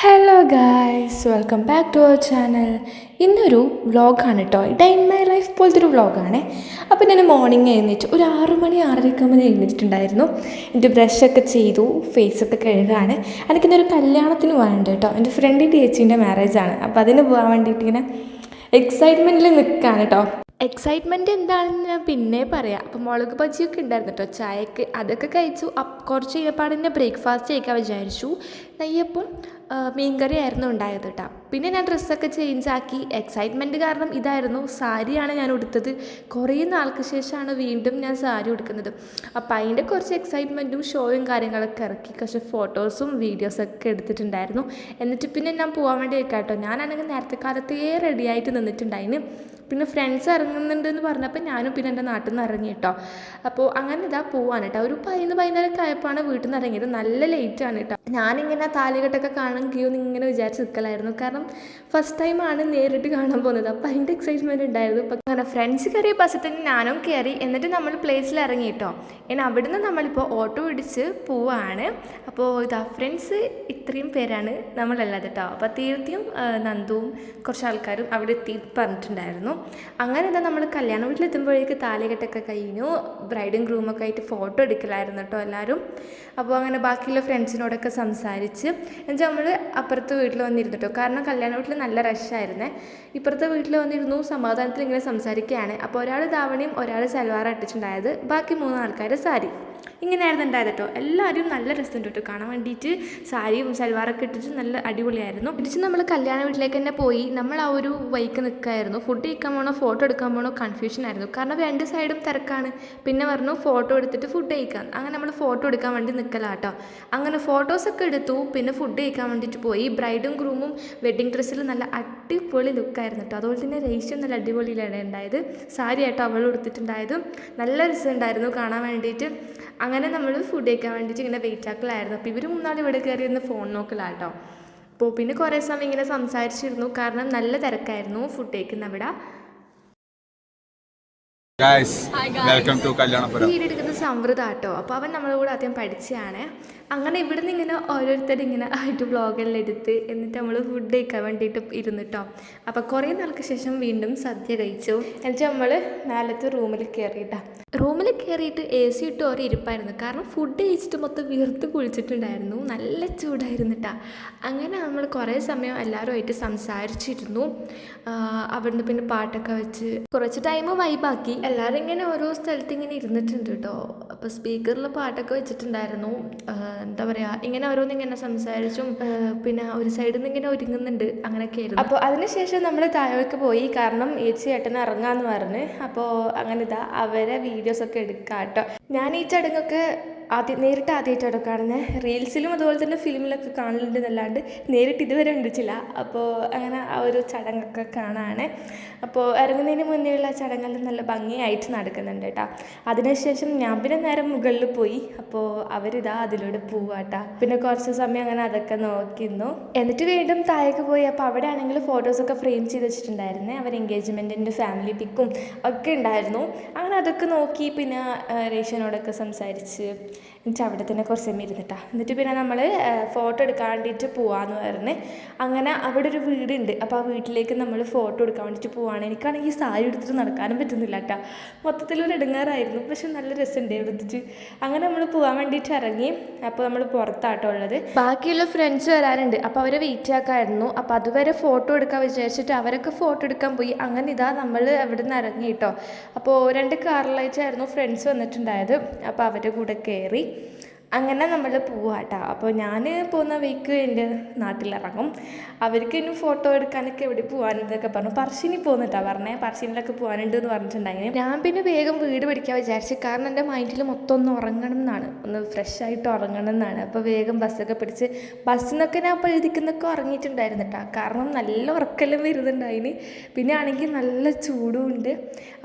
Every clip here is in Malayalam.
Hello guys welcome back to our channel ഇന്നൊരു വ്ളോഗാണ് കേട്ടോ ഡേ ഇൻ മൈ ലൈഫ് പോലത്തെ ഒരു വ്ളോഗാണ് അപ്പോൾ ഞാൻ മോർണിംഗ് എഴുന്നേറ്റ് ഒരു ആറ് മണി ആറരയ്ക്ക് ആകുമ്പോൾ എഴുന്നേറ്റിട്ടുണ്ടായിരുന്നു. എന്റെ ബ്രഷൊക്കെ ചെയ്തു ഫേസൊക്കെ കഴുകാണ്. എനിക്കിന്നൊരു കല്യാണത്തിന് പോകാനുണ്ട് കേട്ടോ എന്റെ ഫ്രണ്ടിന്റെ ചേച്ചീന്റെ മാരേജാണ് അപ്പോൾ അതിന് പോകാൻ വേണ്ടിയിട്ട് ഇങ്ങനെ എക്സൈറ്റ്മെന്റിൽ നിൽക്കുകയാണ് കേട്ടോ എക്സൈറ്റ്മെന്റ് എന്താണെന്ന് ഞാൻ പിന്നെ പറയാം. അപ്പോൾ മുളക് ബജിയൊക്കെ ഉണ്ടായിരുന്നു കേട്ടോ ചായക്ക് അതൊക്കെ കഴിച്ചു. കുറച്ച് കഴിഞ്ഞപ്പോൾ തന്നെ ബ്രേക്ക്ഫാസ്റ്റ് കഴിക്കാൻ വിചാരിച്ചു. നെയ്യപ്പം മീൻകറി ആയിരുന്നു ഉണ്ടായത് കേട്ടോ പിന്നെ ഞാൻ ഡ്രസ്സൊക്കെ ചേഞ്ച് ആക്കി. എക്സൈറ്റ്മെന്റ് കാരണം ഇതായിരുന്നു. സാരിയാണ് ഞാൻ ഉടുത്തത്. കുറേ നാൾക്ക് ശേഷമാണ് വീണ്ടും ഞാൻ സാരി ഉടുക്കുന്നത്. അപ്പം അതിന്റെ കുറച്ച് എക്സൈറ്റ്മെന്റും ഷോയും കാര്യങ്ങളൊക്കെ ഇറക്കി. കുറച്ച് ഫോട്ടോസും വീഡിയോസൊക്കെ എടുത്തിട്ടുണ്ടായിരുന്നു. എന്നിട്ട് പിന്നെ ഞാൻ പോകാൻ വേണ്ടി കേട്ടോ ഞാനാണെങ്കിൽ നേരത്തെ കാലത്തേ റെഡിയായിട്ട് നിന്നിട്ടുണ്ടായിന്. പിന്നെ ഫ്രണ്ട്സ് ഇറങ്ങുന്നുണ്ടെന്ന് പറഞ്ഞപ്പോൾ ഞാനും പിന്നെ എന്റെ നാട്ടിൽ നിന്ന് ഇറങ്ങി കേട്ടോ അപ്പോൾ അങ്ങനെ ഇതാ പോവാണ് കേട്ടോ ഒരു പതിനൊന്ന് പതിനാലൊക്കെ ആയപ്പോഴാണ് വീട്ടിൽ നിന്ന് ഇറങ്ങിയത്. നല്ല ലേറ്റ് ലേറ്റാണ് കേട്ടോ ഞാനിങ്ങനെ താലികെട്ടൊക്കെ കാണുകയോ ഇങ്ങനെ വിചാരിച്ച് നിൽക്കലായിരുന്നു കാരണം ഫസ്റ്റ് ടൈമാണ് നേരിട്ട് കാണാൻ പോകുന്നത്. അപ്പോൾ അതിന്റെ എക്സൈറ്റ്മെന്റ് ഉണ്ടായിരുന്നു. അപ്പോൾ അങ്ങനെ ഫ്രണ്ട്സ് കയറിയ ബസ്സിൽ തന്നെ ഞാനും കയറി എന്നിട്ട് നമ്മൾ പ്ലേസിൽ ഇറങ്ങി കേട്ടോ ഇനി അവിടുന്ന് നമ്മളിപ്പോൾ ഓട്ടോ പിടിച്ച് പോവാണ്. അപ്പോൾ ഇതാ ഫ്രണ്ട്സ് ഇത്രയും പേരാണ് നമ്മളല്ലാതെ കേട്ടോ അപ്പോൾ തീർത്തിയും നന്ദുവും കുറച്ച് ആൾക്കാരും അവിടെ എത്തി പറഞ്ഞിട്ടുണ്ടായിരുന്നു. അങ്ങനെ എന്താ നമ്മൾ കല്യാണ വീട്ടിലെത്തുമ്പോഴേക്ക് താലികെട്ടൊക്കെ കഴിഞ്ഞു ബ്രൈഡും ഗ്രൂമൊക്കെ ആയിട്ട് ഫോട്ടോ എടുക്കലായിരുന്നു കേട്ടോ എല്ലാവരും അപ്പോൾ അങ്ങനെ ബാക്കിയുള്ള ഫ്രണ്ട്സിനോടൊക്കെ സംസാരിച്ച് എന്നുവെച്ചാൽ നമ്മൾ അപ്പുറത്തെ വീട്ടിൽ വന്നിരുന്നു കേട്ടോ കാരണം കല്യാണ വീട്ടിൽ നല്ല റഷായിരുന്നേ ഇപ്പുറത്തെ വീട്ടിൽ വന്നിരുന്നു സമാധാനത്തിൽ ഇങ്ങനെ സംസാരിക്കുകയാണ് അപ്പോൾ ഒരാൾ ധാവണിയും ഒരാൾ സൽവാർ ഇട്ടിട്ടുണ്ടായത് ബാക്കി മൂന്ന് ആൾക്കാർ സാരി. ഇങ്ങനെയായിരുന്നു ഉണ്ടായത് കേട്ടോ എല്ലാവരും നല്ല രസമുണ്ട് കേട്ടോ കാണാൻ വേണ്ടിയിട്ട് സാരിയും സൽവാറൊക്കെ ഇട്ടിട്ട് നല്ല അടിപൊളിയായിരുന്നു. തിരിച്ച് നമ്മൾ കല്യാണ വീട്ടിലേക്ക് തന്നെ പോയി നമ്മൾ ആ ഒരു വൈക്ക് നിൽക്കായിരുന്നു ഫുഡ് കഴിക്കാൻ പോകണോ ഫോട്ടോ എടുക്കാൻ പോകണോ കൺഫ്യൂഷൻ ആയിരുന്നു. കാരണം രണ്ട് സൈഡും തിരക്കാണ്. പിന്നെ പറഞ്ഞു ഫോട്ടോ എടുത്തിട്ട് ഫുഡ് കഴിക്കാം. അങ്ങനെ നമ്മൾ ഫോട്ടോ എടുക്കാൻ വേണ്ടി നിൽക്കലാട്ടോ അങ്ങനെ ഫോട്ടോസൊക്കെ എടുത്തു. പിന്നെ ഫുഡ് കഴിക്കാൻ വേണ്ടിയിട്ട് പോയി. ബ്രൈഡും ഗ്രൂമും വെഡ്ഡിങ് ഡ്രസ്സിൽ നല്ല അടിപൊളി ലുക്കായിരുന്നു കേട്ടോ അതുപോലെ തന്നെ റേഷ്യം നല്ല അടിപൊളിയിലാണ് ഉണ്ടായത്. സാരി ആയിട്ടോ അവൾ കൊടുത്തിട്ടുണ്ടായതും നല്ല രസമുണ്ടായിരുന്നു കാണാൻ വേണ്ടിയിട്ട് അങ്ങനെ നമ്മൾ ഫുഡ് കഴിക്കാൻ വേണ്ടിയിട്ട് ഇങ്ങനെ വെയിറ്റ് ആക്കലായിരുന്നു. അപ്പോൾ ഇവർ മൂന്നാൾ ഇവിടെ കയറി ഫോൺ നോക്കലാട്ടോ. അപ്പോൾ പിന്നെ കുറേ സമയം ഇങ്ങനെ സംസാരിച്ചിരുന്നു. കാരണം നല്ല തിരക്കായിരുന്നു ഫുഡ് കഴിക്കുന്ന അവിടെ ഗായ്സ് വെൽക്കം ടു കല്യാണപുരം വീടെടുക്കുന്ന സമൃദ്ധ കേട്ടോ. അപ്പോൾ അവൻ നമ്മളെ കൂടെ ആദ്യം പഠിച്ചതാണ്. അങ്ങനെ ഇവിടെ നിന്ന് ഇങ്ങനെ ഓരോരുത്തർ ഇങ്ങനെ ആയിട്ട് വ്ളോഗെല്ലാം എടുത്ത് എന്നിട്ട് നമ്മൾ ഫുഡ് കഴിക്കാൻ വേണ്ടിയിട്ട് ഇരുന്നിട്ടോ. അപ്പോൾ കുറേ നാൾക്ക് ശേഷം വീണ്ടും സദ്യ കഴിച്ചു. എന്നിട്ട് നമ്മൾ നാലത്തെ റൂമിൽ കയറിയിട്ടാ റൂമിൽ കയറിയിട്ട് എ സി ഇട്ട് ഓരോ ഇരിപ്പായിരുന്നു. കാരണം ഫുഡ് കഴിച്ചിട്ട് മൊത്തം വീർത്ത് കുളിച്ചിട്ടുണ്ടായിരുന്നു. നല്ല ചൂടായിരുന്നിട്ടാ. അങ്ങനെ നമ്മൾ കുറേ സമയം എല്ലാവരുമായിട്ട് സംസാരിച്ചിരുന്നു. അവിടുന്ന് പിന്നെ പാട്ടൊക്കെ വെച്ച് കുറച്ച് ടൈം വൈബാക്കി എല്ലാവരും ഇങ്ങനെ ഓരോ സ്ഥലത്ത് ഇങ്ങനെ ഇരുന്നിട്ടുണ്ട് കേട്ടോ അപ്പോൾ സ്പീക്കറിൽ പാട്ടൊക്കെ വെച്ചിട്ടുണ്ടായിരുന്നു. എന്താ പറയുക ഇങ്ങനെ ഓരോന്ന് ഇങ്ങനെ സംസാരിച്ചും പിന്നെ ഒരു സൈഡിൽ നിന്ന് ഇങ്ങനെ ഒരുങ്ങുന്നുണ്ട്. അങ്ങനെയൊക്കെ ആയിരുന്നു. അപ്പോൾ അതിനുശേഷം നമ്മൾ താഴേക്ക് പോയി. കാരണം ഏച്ചി ഏട്ടൻ ഇറങ്ങാന്ന് പറഞ്ഞ്. അപ്പോൾ അങ്ങനെ ഇതാ അവരെ വീഡിയോസൊക്കെ എടുക്കാം കേട്ടോ ഞാൻ ഈ ചടങ്ങൊക്കെ ആദ്യം നേരിട്ട് ആദ്യമായിട്ടാണ് കാണുന്നത് റീൽസിലും അതുപോലെ തന്നെ ഫിലിമിലൊക്കെ കാണലുണ്ട് എന്നല്ലാണ്ട് നേരിട്ട് ഇതുവരെ കണ്ടിട്ടില്ല. അപ്പോൾ അങ്ങനെ ആ ഒരു ചടങ്ങൊക്കെ കാണാണ്. അപ്പോൾ ഇറങ്ങുന്നതിന് മുന്നേ ഉള്ള ചടങ്ങെല്ലാം നല്ല ഭംഗിയായിട്ട് നടക്കുന്നുണ്ട് കേട്ടോ. അതിനുശേഷം ഞാൻ പിന്നെ നേരം മുകളിൽ പോയി. അപ്പോൾ അവരിതാ അതിലൂടെ പോവാട്ടാ. പിന്നെ കുറച്ച് സമയം അങ്ങനെ അതൊക്കെ നോക്കിയിരുന്നു എന്നിട്ട് വീണ്ടും താഴേക്ക് പോയി. അപ്പോൾ അവിടെ ആണെങ്കിൽ ഫോട്ടോസൊക്കെ ഫ്രെയിം ചെയ്ത് വെച്ചിട്ടുണ്ടായിരുന്നേ. അവർ എൻഗേജ്മെന്റിന്റെ ഫാമിലി പിക്കും ഒക്കെ ഉണ്ടായിരുന്നു. അങ്ങനെ അതൊക്കെ നോക്കി പിന്നെ രേഷനോടൊക്കെ സംസാരിച്ച് എന്നിട്ട് അവിടെ തന്നെ കുറച്ച് സമയം ഇരുന്നിട്ടാ. എന്നിട്ട് പിന്നെ നമ്മൾ ഫോട്ടോ എടുക്കാൻ വേണ്ടിയിട്ട് പോവാന്ന് പറഞ്ഞ് അങ്ങനെ അവിടെ ഒരു വീടുണ്ട്. അപ്പോൾ ആ വീട്ടിലേക്ക് നമ്മൾ ഫോട്ടോ എടുക്കാൻ വേണ്ടിയിട്ട് പോവാണ്. എനിക്കാണെങ്കിൽ ഈ സാരി എടുത്തിട്ട് നടക്കാനും പറ്റുന്നില്ല കേട്ടോ മൊത്തത്തിലൊരു ഇടങ്ങാറായിരുന്നു പക്ഷെ നല്ല രസമുണ്ട് എടുത്തിട്ട് അങ്ങനെ നമ്മൾ പോകാൻ വേണ്ടിയിട്ട് ഇറങ്ങി. അപ്പോൾ നമ്മൾ പുറത്താട്ടോ ഉള്ളത്. ബാക്കിയുള്ള ഫ്രണ്ട്സ് വരാനുണ്ട്. അപ്പോൾ അവരെ വെയിറ്റ് ആക്കായിരുന്നു അപ്പോൾ അതുവരെ ഫോട്ടോ എടുക്കാൻ വിചാരിച്ചിട്ട് അവരൊക്കെ ഫോട്ടോ എടുക്കാൻ പോയി. അങ്ങനെ ഇതാ നമ്മൾ അവിടെ നിന്ന് ഇറങ്ങി കേട്ടോ അപ്പോൾ രണ്ട് കാറിലായിട്ടായിരുന്നു ഫ്രണ്ട്സ് വന്നിട്ടുണ്ടായത്. അപ്പോൾ അവരുടെ കൂടെ കയറി കയറി അങ്ങനെ നമ്മൾ പോവാട്ടോ. അപ്പോൾ ഞാൻ പോകുന്ന വീക്ക് എന്റെ നാട്ടിലിറങ്ങും. അവർക്ക് ഇനി ഫോട്ടോ എടുക്കാനൊക്കെ എവിടെ പോകാനെന്നൊക്കെ പറഞ്ഞു. പറശ്ശിനി പോകുന്നിട്ടാ പറഞ്ഞേ. പറശ്ശിനിലൊക്കെ പോകാനുണ്ട് എന്ന് പറഞ്ഞിട്ടുണ്ടായിരുന്നു ഞാൻ പിന്നെ വേഗം വീട് പഠിക്കാൻ വിചാരിച്ചു കാരണം എന്റെ മൈൻഡിൽ മൊത്തം ഒന്ന് ഉറങ്ങണം എന്നാണ്. ഒന്ന് ഫ്രഷ് ആയിട്ട് ഉറങ്ങണം എന്നാണ്. അപ്പോൾ വേഗം ബസ്സൊക്കെ പിടിച്ച് ബസ്സിൽ നിന്നൊക്കെ ഞാൻ അപ്പോൾ എഴുതിക്കുന്നൊക്കെ ഉറങ്ങിയിട്ടുണ്ടായിരുന്നു കേട്ടോ കാരണം നല്ല ഉറക്കെല്ലാം വരുന്നുണ്ടായിന്. പിന്നെ ആണെങ്കിൽ നല്ല ചൂടും ഉണ്ട്.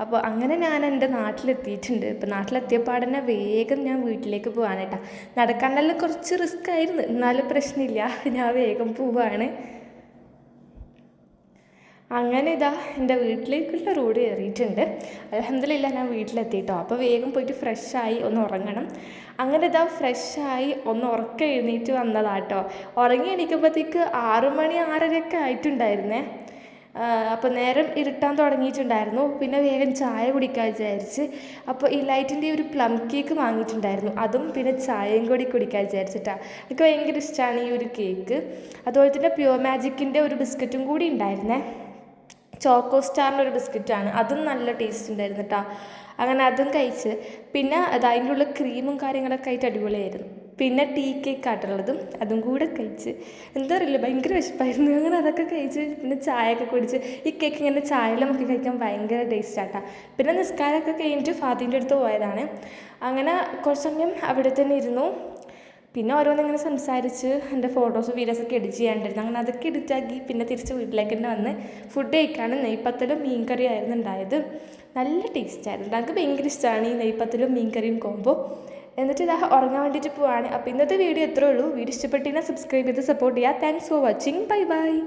അപ്പോൾ അങ്ങനെ ഞാൻ എന്റെ നാട്ടിലെത്തിയിട്ടുണ്ട്. ഇപ്പോൾ നാട്ടിലെത്തിയപ്പോൾ തന്നെ വേഗം ഞാൻ വീട്ടിലേക്ക് പോകാനായിട്ടാ നടക്കാനെല്ലാം കുറച്ച് റിസ്ക് ആയിരുന്നു. എന്നാലും പ്രശ്നമില്ല. ഞാൻ വേഗം പോവാണ്. അങ്ങനെ ഇതാ എന്റെ വീട്ടിലേക്കുള്ള റോഡ് കയറിയിട്ടുണ്ട്. അലഹമില്ല ഞാൻ വീട്ടിലെത്തിയിട്ടോ. അപ്പോൾ വേഗം പോയിട്ട് ഫ്രഷായി ഒന്ന് ഉറങ്ങണം. അങ്ങനെ ഇതാ ഫ്രഷായി ഒന്ന് ഉറക്കം എഴുന്നേറ്റ് വന്നതാട്ടോ. ഉറങ്ങി എണീക്കുമ്പോഴത്തേക്ക് ആറു മണി ആറരയൊക്കെ ആയിട്ടുണ്ടായിരുന്നേ. അപ്പോൾ നേരം ഇരുട്ടാൻ തുടങ്ങിയിട്ടുണ്ടായിരുന്നു. പിന്നെ വേഗം ചായ കുടിക്കാൻ വിചാരിച്ച്. അപ്പോൾ ഈ ലൈറ്റിന്റെ ഒരു പ്ലം കേക്ക് വാങ്ങിയിട്ടുണ്ടായിരുന്നു. അതും പിന്നെ ചായയും കൂടി കുടിക്കാൻ വിചാരിച്ചിട്ടാണ് എനിക്ക് ഭയങ്കര ഇഷ്ടമാണ് ഈ ഒരു കേക്ക്. അതുപോലെ തന്നെ പ്യുവർ മാജിക്കിന്റെ ഒരു ബിസ്ക്കറ്റും കൂടി ഉണ്ടായിരുന്നേ. ചോക്കോ സ്റ്റാറിന്റെ ഒരു ബിസ്ക്കറ്റാണ്. അതും നല്ല ടേസ്റ്റ് ഉണ്ടായിരുന്നു കേട്ടോ അങ്ങനെ അതും കഴിച്ച്. പിന്നെ അത് അതിന്റെ ഉള്ള ക്രീമും കാര്യങ്ങളൊക്കെ ആയിട്ട് അടിപൊളിയായിരുന്നു. പിന്നെ ടീ കേക്ക് ആട്ടുള്ളതും അതും കൂടെ കഴിച്ച്. എന്താ അറിയില്ല ഭയങ്കര വിശപ്പായിരുന്നു. അങ്ങനെ അതൊക്കെ കഴിച്ച് പിന്നെ ചായയൊക്കെ കുടിച്ച് ഈ കേക്ക് ഇങ്ങനെ ചായയിലും ഒക്കെ കഴിക്കാൻ ഭയങ്കര ടേസ്റ്റ് ആട്ടാ. പിന്നെ നിസ്കാരമൊക്കെ കഴിഞ്ഞിട്ട് ഫാദീന്റെ അടുത്ത് പോയതാണ്. അങ്ങനെ കുറച്ച് സമയം അവിടെ തന്നെ ഇരുന്നു. പിന്നെ ഓരോന്ന് ഇങ്ങനെ സംസാരിച്ച് എന്റെ ഫോട്ടോസ് വീഡിയോസൊക്കെ എഡിറ്റ് ചെയ്യാണ്ടായിരുന്നു അങ്ങനെ അതൊക്കെ എഡിറ്റാക്കി പിന്നെ തിരിച്ച് വീട്ടിലേക്ക് തന്നെ വന്ന് ഫുഡ് കഴിക്കാണ് നെയ്പ്പത്തലും മീൻ കറിയായിരുന്നു ഉണ്ടായത്. നല്ല ടേസ്റ്റ് ആയിരുന്നു. എനിക്ക് ഭയങ്കര ഇഷ്ടമാണ് ഈ നെയ്പ്പത്തലും മീൻ കറിയും കോമ്പോ എന്നിട്ട് ഇതാ ഉറങ്ങാൻ വേണ്ടിയിട്ട് പോവാണ്. അപ്പോൾ ഇന്നത്തെ വീഡിയോ എത്രയുള്ളൂ വീഡിയോ ഇഷ്ടപ്പെട്ടെങ്കിൽ സബ്സ്ക്രൈബ് ചെയ്ത് സപ്പോർട്ട് ചെയ്യുക thanks for watching bye bye